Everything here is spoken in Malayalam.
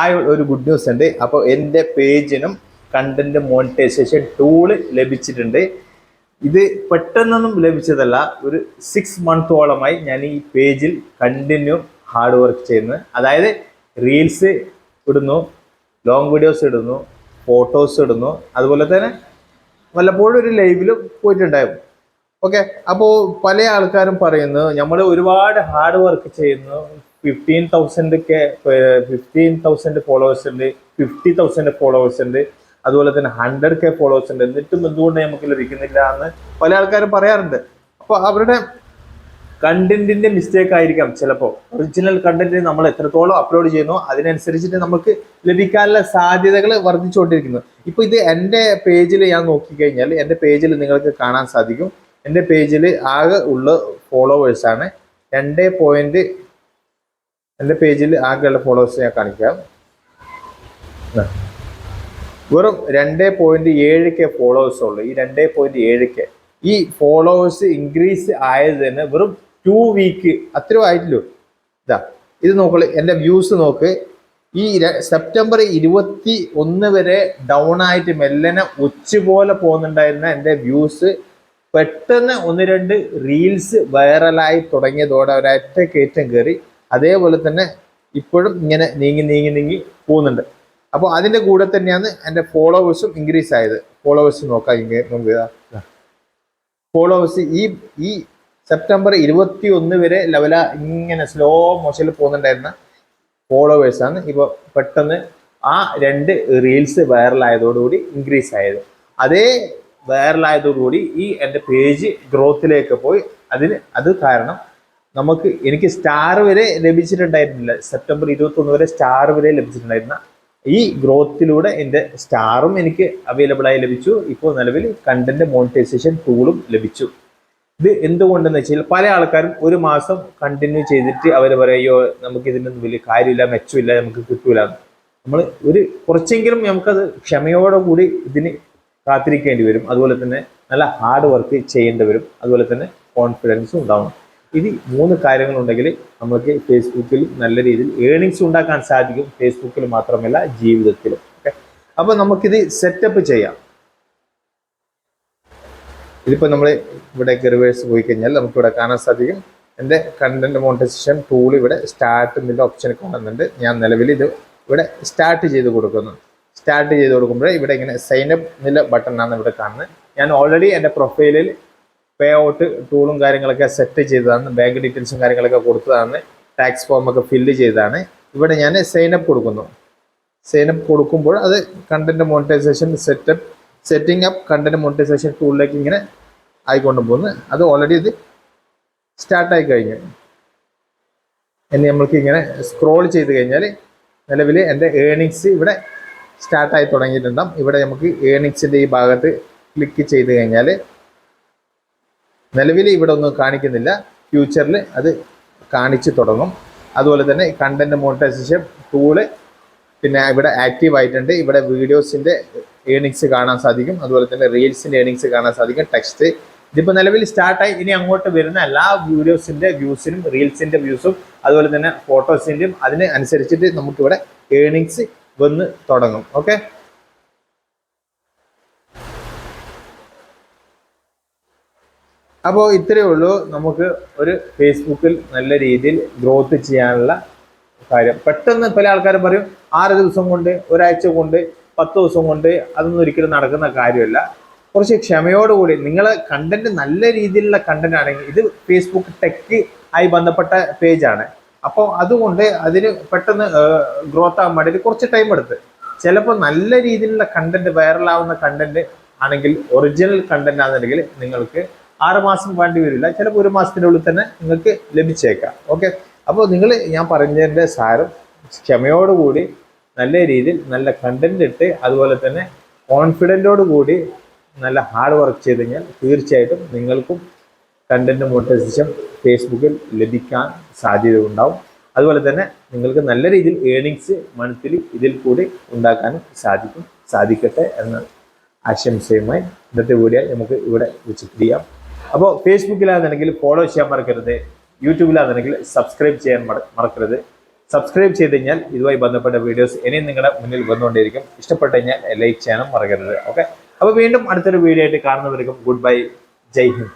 ആ ഒരു ഗുഡ് ന്യൂസ് ഉണ്ട്. അപ്പോൾ എന്റെ പേജിനും കണ്ടന്റ് മോണിറ്റൈസേഷൻ ടൂൾ ലഭിച്ചിട്ടുണ്ട്. ഇത് പെട്ടെന്നൊന്നും ലഭിച്ചതല്ല. ഒരു സിക്സ് മന്തോളമായി ഞാൻ ഈ പേജിൽ കണ്ടിന്യൂ ഹാർഡ് വർക്ക് ചെയ്യുന്നത്. അതായത് റീൽസ് ഇടുന്നു ലോങ് വീഡിയോസ് ഇടുന്നു ഫോട്ടോസ് ഇടുന്നു. അതുപോലെ തന്നെ വല്ലപ്പോഴും ഒരു ലൈവിലും പോയിട്ടുണ്ടായിരുന്നു ഓക്കെ അപ്പോൾ പല ആൾക്കാരും പറയുന്നു നമ്മൾ ഒരുപാട് ഹാർഡ് വർക്ക് ചെയ്യുന്നു fifteen thousand K fifteen thousand followers ഉണ്ട് ഫിഫ്റ്റി തൗസൻഡ് ഫോളോവേഴ്സ് ഉണ്ട് അതുപോലെ തന്നെ ഹൺഡ്രഡ് കെ ഫോളോവേഴ്സ് ഉണ്ട്. എന്നിട്ടും എന്തുകൊണ്ട് നമുക്ക് ലഭിക്കുന്നില്ല എന്ന് പല ആൾക്കാരും പറയാറുണ്ട്. അപ്പോൾ അവരുടെ കണ്ടന്റിന്റെ മിസ്റ്റേക്ക് ആയിരിക്കാം ചിലപ്പോൾ ഒറിജിനൽ കണ്ടന്റ് നമ്മൾ എത്രത്തോളം അപ്ലോഡ് ചെയ്യുന്നു അതിനനുസരിച്ചിട്ട് നമുക്ക് ലഭിക്കാനുള്ള സാധ്യതകൾ വർദ്ധിച്ചുകൊണ്ടിരിക്കുന്നു. ഇപ്പൊ ഇത് എന്റെ പേജിൽ ഞാൻ നോക്കിക്കഴിഞ്ഞാൽ എന്റെ പേജിൽ നിങ്ങൾക്ക് കാണാൻ സാധിക്കും. എന്റെ പേജിൽ ആകെ ഉള്ള ഫോളോവേഴ്സാണ് രണ്ട് പോയിന്റ് എന്റെ പേജിൽ ആകെയുള്ള ഫോളോവേഴ്സ് ഞാൻ കാണിക്കാം. വെറും രണ്ട് പോയിന്റ് ഏഴ് കെ ഫോളോവേഴ്സ് ഉള്ളൂ. ഈ രണ്ട് പോയിന്റ് ഏഴ് കെ ഈ ഫോളോവേഴ്സ് ഇൻക്രീസ് ആയത് തന്നെ വെറും ടു വീക്ക് അത്രയും ആയിട്ടില്ലോ ഇതാ ഇത് നോക്കൾ എന്റെ വ്യൂസ് നോക്ക്. ഈ സെപ്റ്റംബർ ഇരുപത്തി ഒന്ന് വരെ ഡൗൺ ആയിട്ട് മെല്ലനെ ഉച്ച പോലെ പോകുന്നുണ്ടായിരുന്ന എന്റെ വ്യൂസ് പെട്ടെന്ന് ഒന്ന് രണ്ട് റീൽസ് വൈറലായി തുടങ്ങിയതോടെ ഒരൊറ്റ കയറ്റം കയറി അതേപോലെ തന്നെ ഇപ്പോഴും ഇങ്ങനെ നീങ്ങി നീങ്ങി നീങ്ങി പോകുന്നുണ്ട്. അപ്പോൾ അതിന്റെ കൂടെ തന്നെയാണ് എന്റെ ഫോളോവേഴ്സും ഇൻക്രീസ് ആയത്. ഫോളോവേഴ്സ് നോക്കാം ഇങ്ങനെ നോക്കി ഫോളോവേഴ്സ് ഈ ഈ സെപ്റ്റംബർ ഇരുപത്തി ഒന്ന് വരെ ലെവല ഇങ്ങനെ സ്ലോ മോഷനിൽ പോകുന്നുണ്ടായിരുന്ന ഫോളോവേഴ്സാണ് ഇപ്പോൾ പെട്ടെന്ന് ആ രണ്ട് റീൽസ് വൈറലായതോടുകൂടി ഇൻക്രീസ് ആയത്. അതേ വൈറലായതോടുകൂടി ഈ എന്റെ പേജ് ഗ്രോത്തിലേക്ക് പോയി. അതിന് അത് കാരണം നമുക്ക് എനിക്ക് സ്റ്റാർ വരെ ലഭിച്ചിട്ടുണ്ടായിരുന്നില്ല. സെപ്റ്റംബർ ഇരുപത്തി ഒന്ന് വരെ സ്റ്റാർ വരെ ലഭിച്ചിട്ടുണ്ടായിരുന്ന ഈ ഗ്രോത്തിലൂടെ എന്റെ സ്റ്റാറും എനിക്ക് അവൈലബിൾ ആയി ലഭിച്ചു. ഇപ്പോൾ നിലവിൽ കണ്ടന്റ് മോണിറ്റൈസേഷൻ ടൂളും ലഭിച്ചു. ഇത് എന്തുകൊണ്ടെന്ന് വെച്ചാൽ പല ആൾക്കാരും ഒരു മാസം കണ്ടിന്യൂ ചെയ്തിട്ട് അവർ പറയോ നമുക്ക് ഇതിനൊന്നും വലിയ കാര്യമില്ല മെച്ചമില്ല നമുക്ക് കിട്ടൂല. നമ്മൾ ഒരു കുറച്ചെങ്കിലും നമുക്കത് ക്ഷമയോടെ കൂടി ഇതിന് കാത്തിരിക്കേണ്ടി വരും. അതുപോലെ തന്നെ നല്ല ഹാർഡ് വർക്ക് ചെയ്യേണ്ടി വരും. അതുപോലെ തന്നെ കോൺഫിഡൻസും ഉണ്ടാവണം. ഇത് മൂന്ന് കാര്യങ്ങളുണ്ടെങ്കിൽ നമുക്ക് ഫേസ്ബുക്കിൽ നല്ല രീതിയിൽ ഏണിങ്സ് ഉണ്ടാക്കാൻ സാധിക്കും ഫേസ്ബുക്കിൽ മാത്രമല്ല ജീവിതത്തിലും. ഓക്കെ? അപ്പോൾ നമുക്കിത് സെറ്റപ്പ് ചെയ്യാം. ഇതിപ്പോൾ നമ്മൾ ഇവിടെ റിവേഴ്സ് പോയി കഴിഞ്ഞാൽ നമുക്കിവിടെ കാണാൻ സാധിക്കും. എന്റെ കണ്ടന്റ് മോണിറ്റൈസേഷൻ ടൂൾ ഇവിടെ സ്റ്റാർട്ട് എന്നുള്ള ഓപ്ഷൻ കാണുന്നുണ്ട് ഞാൻ നിലവിൽ ഇത് ഇവിടെ സ്റ്റാർട്ട് ചെയ്ത് കൊടുക്കുന്നു. സ്റ്റാർട്ട് ചെയ്ത് കൊടുക്കുമ്പോൾ ഇവിടെ ഇങ്ങനെ സൈൻ അപ്പ് എന്നുള്ള ബട്ടൺ ആണ് ഇവിടെ കാണുന്നത്. ഞാൻ ഓൾറെഡി എന്റെ പ്രൊഫൈലിൽ പേ ഔട്ട് ടൂളും കാര്യങ്ങളൊക്കെ സെറ്റ് ചെയ്തതാണ് ബാങ്ക് ഡീറ്റെയിൽസും കാര്യങ്ങളൊക്കെ കൊടുത്തതാണ് ടാക്സ് ഫോമൊക്കെ ഫില്ല് ചെയ്തതാണ്. ഇവിടെ ഞാൻ സൈൻ അപ്പ് കൊടുക്കുന്നു. സൈൻ അപ്പ് കൊടുക്കുമ്പോൾ അത് content monetisation setup setting up content monetisation ടൂളിലേക്ക് ഇങ്ങനെ ആയിക്കൊണ്ട് പോകുന്നു. അത് ഓൾറെഡി ഇത് സ്റ്റാർട്ടായി കഴിഞ്ഞു. ഇനി നമ്മൾക്ക് ഇങ്ങനെ സ്ക്രോൾ ചെയ്ത് കഴിഞ്ഞാൽ നിലവിൽ എന്റെ ഏണിങ്സ് ഇവിടെ സ്റ്റാർട്ടായി തുടങ്ങിയിട്ടുണ്ടാകും ഇവിടെ നമുക്ക് ഏണിങ്സിന്റെ ഈ ഭാഗത്ത് ക്ലിക്ക് ചെയ്ത് കഴിഞ്ഞാൽ നിലവിൽ ഇവിടെ ഒന്നും കാണിക്കുന്നില്ല. ഫ്യൂച്ചറിൽ അത് കാണിച്ചു തുടങ്ങും. അതുപോലെ തന്നെ കണ്ടന്റ് മോണിറ്റൈസേഷൻ ടൂൾ പിന്നെ ഇവിടെ ആക്റ്റീവ് ആയിട്ടുണ്ട്. ഇവിടെ വീഡിയോസിന്റെ ഏണിങ്സ് കാണാൻ സാധിക്കും. അതുപോലെ തന്നെ റീൽസിന്റെ ഏണിങ്സ് കാണാൻ സാധിക്കും. ടെക്സ്റ്റ് ഇതിപ്പോൾ നിലവിൽ സ്റ്റാർട്ടായി ഇനി അങ്ങോട്ട് വരുന്ന എല്ലാ വീഡിയോസിന്റെ വ്യൂസിനും റീൽസിന്റെ വ്യൂസും അതുപോലെ തന്നെ ഫോട്ടോസിന്റെയും അതിന് അനുസരിച്ചിട്ട് നമുക്കിവിടെ ഏണിങ്സ് വന്ന് തുടങ്ങും. ഓക്കെ അപ്പോൾ ഇത്രയേ ഉള്ളൂ. നമുക്ക് ഒരു ഫേസ്ബുക്കിൽ നല്ല രീതിയിൽ ഗ്രോത്ത് ചെയ്യാനുള്ള കാര്യം. പെട്ടെന്ന് പല ആൾക്കാരും പറയും ആറ് ദിവസം കൊണ്ട് ഒരാഴ്ച കൊണ്ട് പത്ത് ദിവസം കൊണ്ട് അതൊന്നും ഒരിക്കലും നടക്കുന്ന കാര്യമല്ല. കുറച്ച് ക്ഷമയോടുകൂടി നിങ്ങൾ കണ്ടന്റ് നല്ല രീതിയിലുള്ള കണ്ടന്റ് ആണെങ്കിൽ ഇത് ഫേസ്ബുക്ക് ടെക്ക് ആയി ബന്ധപ്പെട്ട പേജാണ് അപ്പോൾ അതുകൊണ്ട് അതിന് പെട്ടെന്ന് ഗ്രോത്ത് ആകാൻ വേണ്ടിയിട്ട് കുറച്ച് ടൈം എടുത്ത്. ചിലപ്പോൾ നല്ല രീതിയിലുള്ള കണ്ടന്റ് വൈറലാവുന്ന കണ്ടന്റ് ആണെങ്കിൽ ഒറിജിനൽ കണ്ടന്റ് ആണെന്നുണ്ടെങ്കിൽ നിങ്ങൾക്ക് ആറ് മാസം വേണ്ടി വരില്ല. ചിലപ്പോൾ ഒരു മാസത്തിന്റെ ഉള്ളിൽ തന്നെ നിങ്ങൾക്ക് ലഭിച്ചേക്കാം. ഓക്കെ അപ്പോൾ നിങ്ങൾ ഞാൻ പറഞ്ഞതിന്റെ സാരം ക്ഷമയോടുകൂടി നല്ല രീതിയിൽ നല്ല കണ്ടന്റ് ഇട്ട് അതുപോലെ തന്നെ കോൺഫിഡന്റോട് കൂടി നല്ല ഹാർഡ് വർക്ക് ചെയ്ത് കഴിഞ്ഞാൽ തീർച്ചയായിട്ടും നിങ്ങൾക്കും കണ്ടന്റ് മോണിറ്റൈസേഷൻ ഫേസ്ബുക്കിൽ ലഭിക്കാൻ സാധ്യത ഉണ്ടാവും. അതുപോലെ തന്നെ നിങ്ങൾക്ക് നല്ല രീതിയിൽ ഏണിങ്സ് മന്ത്ലി ഇതിൽ കൂടി ഉണ്ടാക്കാനും സാധിക്കും സാധിക്കട്ടെ എന്ന ആശംസയുമായി ഇന്നത്തെ വീഡിയോ നമുക്ക് ഇവിടെ വെച്ച് അപ്പോൾ ഫേസ്ബുക്കിലാണെന്നുണ്ടെങ്കിൽ ഫോളോ ചെയ്യാൻ മറക്കരുത്. യൂട്യൂബിലാണെന്നുണ്ടെങ്കിൽ സബ്സ്ക്രൈബ് ചെയ്യാൻ മറക്കരുത്. സബ്സ്ക്രൈബ് ചെയ്ത് കഴിഞ്ഞാൽ ഇതുമായി ബന്ധപ്പെട്ട വീഡിയോസ് ഇനിയും നിങ്ങളുടെ മുന്നിൽ വന്നുകൊണ്ടിരിക്കും ഇഷ്ടപ്പെട്ടു കഴിഞ്ഞാൽ ലൈക്ക് ചെയ്യാനും മറക്കരുത്. ഓക്കെ അപ്പോൾ വീണ്ടും അടുത്തൊരു വീഡിയോ ആയിട്ട് കാണുന്നവർക്കും ഗുഡ് ബൈ ജയ് ഹിന്ദ്.